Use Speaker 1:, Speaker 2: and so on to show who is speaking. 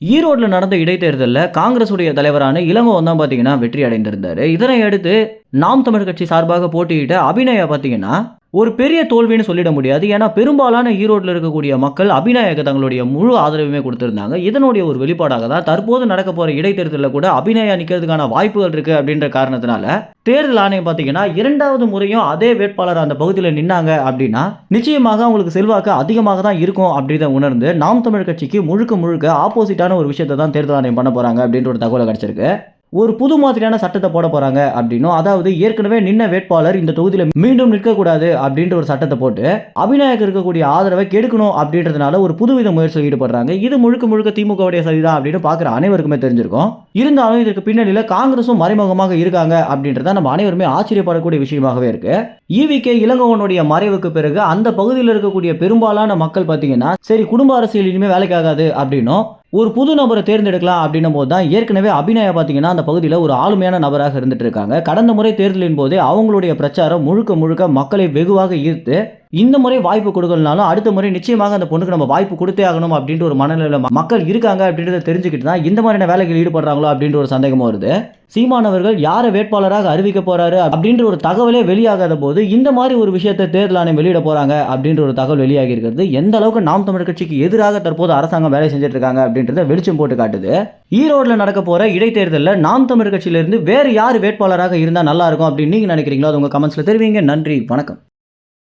Speaker 1: ஈரோட்டில் நடந்த இடைத்தேர்தலில் காங்கிரஸுடைய தலைவரான இளங்கோவன் தான் பார்த்தீங்கன்னா வெற்றி அடைந்திருந்தார். இதனை அடுத்து நாம் தமிழ் கட்சி சார்பாக போட்டியிட்ட அபிநயா பார்த்தீங்கன்னா ஒரு பெரிய தோல்வின்னு சொல்லிட முடியாது. ஏன்னா பெரும்பாலான ஈரோட்டில் இருக்கக்கூடிய மக்கள் அபிநாயக தங்களுடைய முழு ஆதரவுமே கொடுத்திருந்தாங்க. இதனுடைய ஒரு வெளிப்பாடாக தான் தற்போது நடக்க போகிற இடைத்தேர்தலில் கூட அபிநயா நிற்கிறதுக்கான வாய்ப்புகள் இருக்குது அப்படின்ற காரணத்தினால தேர்தல் ஆணையம் பார்த்தீங்கன்னா இரண்டாவது முறையும் அதே வேட்பாளர் அந்த பகுதியில் நின்னாங்க அப்படின்னா நிச்சயமாக அவங்களுக்கு செல்வாக்கு அதிகமாக தான் இருக்கும் அப்படிதான் உணர்ந்து நாம் தமிழ் கட்சிக்கு முழுக்க முழுக்க ஆப்போசிட்டான ஒரு விஷயத்தை தான் தேர்தல் ஆணையம் பண்ண போகிறாங்க அப்படின்ற ஒரு தகவல் கிடச்சிருக்கு. ஒரு புது மாதிரியான சட்டத்தை போட போகிறாங்க அப்படின்னும். அதாவது ஏற்கனவே நின்ன வேட்பாளர் இந்த தொகுதியில் மீண்டும் நிற்கக்கூடாது அப்படின்ற ஒரு சட்டத்தை போட்டு அபிநாயக்கு இருக்கக்கூடிய ஆதரவை கெடுக்கணும் அப்படின்றதுனால ஒரு புதுவித முயற்சியில் ஈடுபடுறாங்க. இது முழுக்க முழுக்க திமுகவுடைய சரிதான் அப்படின்னு பார்க்குற அனைவருக்குமே தெரிஞ்சிருக்கும். இருந்தாலும் இதற்கு பின்னணியில் காங்கிரஸும் மறைமுகமாக இருக்காங்க அப்படின்றத நம்ம அனைவருமே ஆச்சரியப்படக்கூடிய விஷயமாகவே இருக்கு. ஈவிகே இளங்கோவனுடைய மறைவுக்கு பிறகு அந்த பகுதியில் இருக்கக்கூடிய பெரும்பாலான மக்கள் பார்த்தீங்கன்னா சரி குடும்ப அரசியல் இனிமேல் வேலைக்காகாது அப்படின்னும். ஒரு புது நபரை தேர்ந்தெடுக்கலாம் அப்படின்னும் போது தான் ஏற்கனவே அபிநயா பார்த்தீங்கன்னா அந்த பகுதியில் ஒரு ஆளுமையான நபராக இருந்துட்டு இருக்காங்க. கடந்த முறை தேர்தலின் போதே அவங்களுடைய பிரச்சாரம் முழுக்க முழுக்க மக்களை வெகுவாக ஈர்த்து இந்த முறை வாய்ப்பு கொடுக்கலனாலும் அடுத்த முறை நிச்சயமாக அந்த பொண்ணுக்கு நம்ம வாய்ப்பு கொடுத்தே ஆகணும் அப்படின்ற ஒரு மனநிலையில் மக்கள் இருக்காங்க அப்படின்றத தெரிஞ்சுக்கிட்டு தான் இந்த மாதிரியான வேலைகள் ஈடுபடுறாங்களோ அப்படின்ற ஒரு சந்தேகமும் வருது. சீமானவர்கள் யாரை வேட்பாளராக அறிவிக்க போறாரு அப்படின்ற ஒரு தகவலே வெளியாகாத போது இந்த மாதிரி ஒரு விஷயத்தை தேர்தல் ஆணையம் வெளியிட போறாங்க அப்படின்ற ஒரு தகவல் வெளியாகி இருக்கிறது. எந்த அளவுக்கு நாம் தமிழர் கட்சிக்கு எதிராக தற்போது அரசாங்கம் வேலை செஞ்சுட்டு இருக்காங்க அப்படின்றத வெளிச்சம் போட்டு காட்டுது. ஈரோட்டில் நடக்க போற இடைத்தேர்தலில் நாம் தமிழர் கட்சியிலிருந்து வேறு யார் வேட்பாளராக இருந்தால் நல்லா இருக்கும் அப்படின்னு நீங்க நினைக்கிறீங்களோ அது உங்க கமெண்ட்ஸ்ல தெரிவிங்க. நன்றி வணக்கம்.